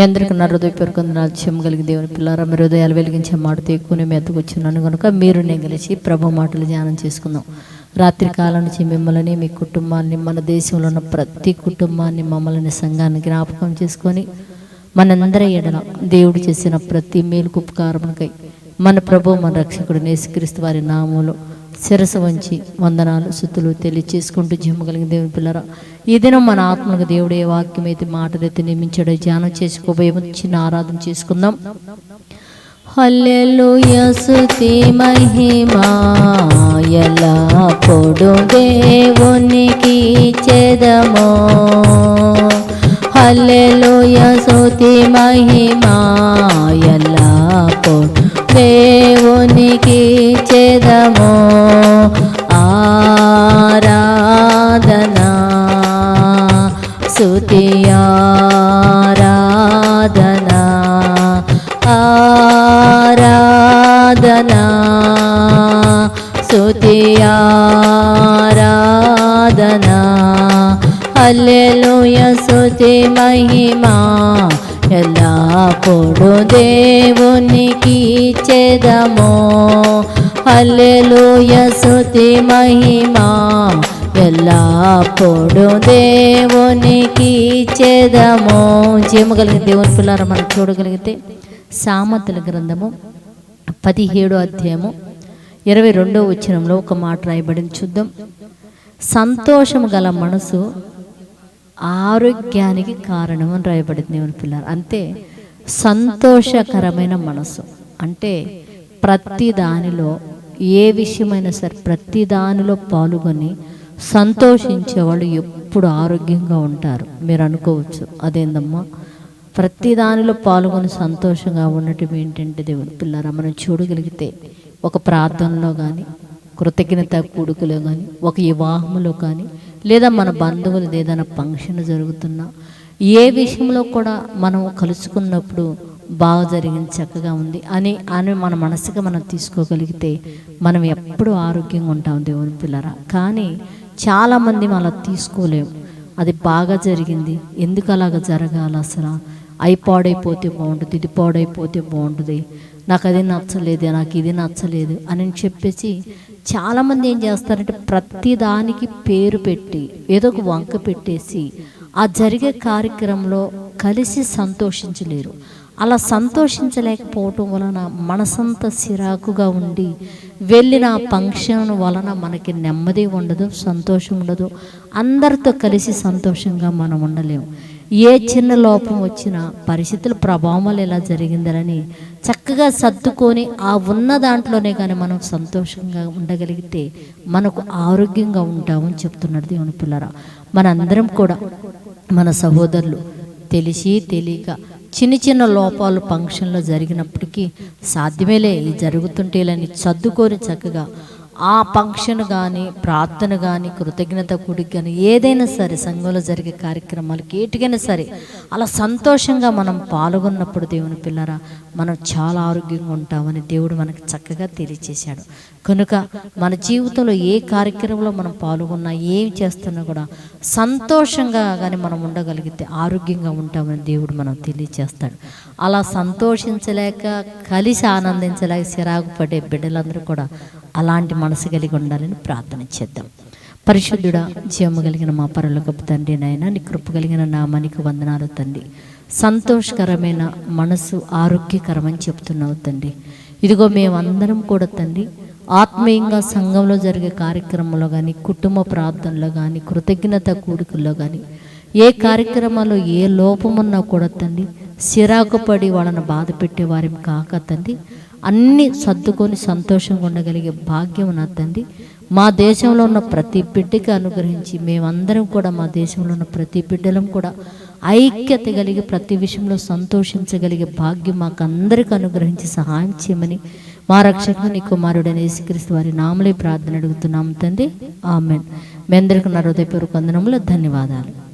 మీ అందరికీ నా హృదయపూర్వకందనాలు చెమ్మగలిగి దేవుని పిల్లారా మీ హృదయాలు వెలిగించే మాటతో ఎక్కువ మీ వచ్చినాను. కనుక మీరు నేను కలిసి ప్రభు మాటలు ధ్యానం చేసుకుందాం. రాత్రి కాలం నుంచి మిమ్మల్ని మీ కుటుంబాన్ని మన దేశంలో ఉన్న ప్రతి కుటుంబాన్ని మమ్మల్ని సంఘాన్ని జ్ఞాపకం చేసుకొని మనందరి ఎడల దేవుడు చేసిన ప్రతి మేలుకు ఉపకారమునకై మన ప్రభు మన రక్షకుడు నేసుక్రీస్తు వారి నామంలో శిరస వంచి వందనాలు శుద్ధులు తెలియచేసుకుంటూ కలిగిన దేవుని పిల్లరా ఈ దినం మన ఆత్మలకు దేవుడే వాక్యం అయితే మాటలైతే నియమించాడు. ధ్యానం చేసుకోబోయే చిన్న ఆరాధన చేసుకుందాం. హల్లెలూయ స్తుతి మహిమా ఎలా పొడు దేవునికి చెదమో. హల్లెలూయ స్తుతి మహిమా ఎలా పొడు దేవునికి చెదము. ఆరాధనా. సుతియారాధనా ఆరాధనా. సుతియారాధనా అల్లెలుయ సుతి మహిమా. ఎలా దేవునికి చెదమో? హల్లెలూయ స్తుతి మహిమా. ఎలా దేవునికి చెదమో? చేయగలిగిన దేవుని పిల్లలు మనం చూడగలిగితే సామతుల గ్రంథము పదిహేడో అధ్యాయము ఇరవై రెండో వచ్చినంలో ఒక మాట రాయబడిన చూద్దాం. సంతోషము గల మనసు ఆరోగ్యానికి కారణం అని రాయబడింది దేవుని పిల్లలు. అంతే సంతోషకరమైన మనసు. అంటే ప్రతి దానిలో ఏ విషయమైనా సరే ప్రతి దానిలో పాల్గొని సంతోషించేవాళ్ళు ఎప్పుడు ఆరోగ్యంగా ఉంటారు. మీరు అనుకోవచ్చు. అదేందమ్మా? ప్రతి దానిలో పాల్గొని సంతోషంగా ఉండటం ఏంటంటే దేవుని పిల్లరా మనం చూడగలిగితే ఒక ప్రార్థనలో కానీ కృతజ్ఞత కూడుకులో కానీ ఒక వివాహంలో కానీ లేదా మన బంధువులది ఏదైనా ఫంక్షన్ జరుగుతున్నా ఏ విషయంలో కూడా మనం కలుసుకున్నప్పుడు బాగా జరిగింది చక్కగా ఉంది అని అని మన మనసుగా మనం తీసుకోగలిగితే మనం ఎప్పుడూ ఆరోగ్యంగా ఉంటాం దేవుని పిల్లరా. కానీ చాలామంది మనం అలా తీసుకోలేము. అది బాగా జరిగింది ఎందుకు అలాగ జరగాలి అసలు? అయి పాడైపోతే బాగుంటుంది ఇది పాడైపోతే బాగుంటుంది నాకు అది నచ్చలేదు నాకు ఇది నచ్చలేదు అని చెప్పేసి చాలామంది ఏం చేస్తారంటే ప్రతిదానికి పేరు పెట్టి ఏదో ఒక వంక పెట్టేసి ఆ జరిగే కార్యక్రమంలో కలిసి సంతోషించలేరు. అలా సంతోషించలేకపోవటం వలన మనసంతా సిరాకుగా ఉండి వెళ్ళిన ఫంక్షన్ వలన మనకి నెమ్మది ఉండదు సంతోషం ఉండదు. అందరితో కలిసి సంతోషంగా మనం ఉండలేము. ఏ చిన్న లోపం వచ్చినా పరిస్థితుల ప్రభావం వల్ల ఎలా జరిగిందని చక్కగా సర్దుకొని ఆ ఉన్న దాంట్లోనే కానీ మనం సంతోషంగా ఉండగలిగితే మనకు ఆరోగ్యంగా ఉంటామని చెప్తున్నాడు దేవుని పిల్లరా. మనందరం కూడా మన సహోదరులు తెలిసి తెలియక చిన్న చిన్న లోపాలు ఫంక్షన్లో జరిగినప్పటికీ సాధ్యమేలే ఇది జరుగుతుంటేలని సర్దుకొని చక్కగా ఆ ఫంక్షన్ కానీ ప్రార్థన కానీ కృతజ్ఞత కూడికి కానీ ఏదైనా సరే సంఘంలో జరిగే కార్యక్రమాలకి ఏటికైనా సరే అలా సంతోషంగా మనం పాల్గొన్నప్పుడు దేవుని పిల్లరా మనం చాలా ఆరోగ్యంగా ఉంటామని దేవుడు మనకు చక్కగా తెలియచేశాడు. కనుక మన జీవితంలో ఏ కార్యక్రమంలో మనం పాల్గొన్నా ఏం చేస్తున్నా కూడా సంతోషంగా కానీ మనం ఉండగలిగితే ఆరోగ్యంగా ఉంటామని దేవుడు మనం తెలియచేస్తాడు. అలా సంతోషించలేక కలిసి ఆనందించలేక చిరాకు పడే బిడ్డలందరూ కూడా అలాంటి మనసు కలిగి ఉండాలని ప్రార్థన చేద్దాం. పరిశుద్ధుడా జీవము కలిగిన మా పరలోకపు తండ్రి నాయన నీ కృప కలిగిన నామానికి వందనాలు తండ్రి. సంతోషకరమైన మనసు ఆరోగ్యకరమని చెప్తున్నావు తండ్రి. ఇదిగో మేమందరం కూడా తండ్రి ఆత్మీయంగా సంఘంలో జరిగే కార్యక్రమంలో కానీ కుటుంబ ప్రార్థనలో కానీ కృతజ్ఞత కూడికల్లో కానీ ఏ కార్యక్రమాల్లో ఏ లోపమున్నా కూడా తండ్రి సిరాకు పడి వాళ్ళని బాధ పెట్టే కాక తండ్రి అన్ని సర్దుకొని సంతోషంగా ఉండగలిగే భాగ్యం నా తండ్రి. మా దేశంలో ఉన్న ప్రతి బిడ్డకి అనుగ్రహించి మేమందరం కూడా మా దేశంలో ఉన్న ప్రతి బిడ్డలం కూడా ఐక్యత కలిగి ప్రతి విషయంలో సంతోషించగలిగే భాగ్యం మాకు అందరికి అనుగ్రహించి సహాయం చేయమని మా రక్షకుని నీ కుమారుడైన యేసుక్రీస్తు వారి నామలే ప్రార్థన అడుగుతున్నాం తండ్రి. ఆమెన్. మీ అందరికీ నా హృదయపూర్వక వందనములు. ధన్యవాదాలు.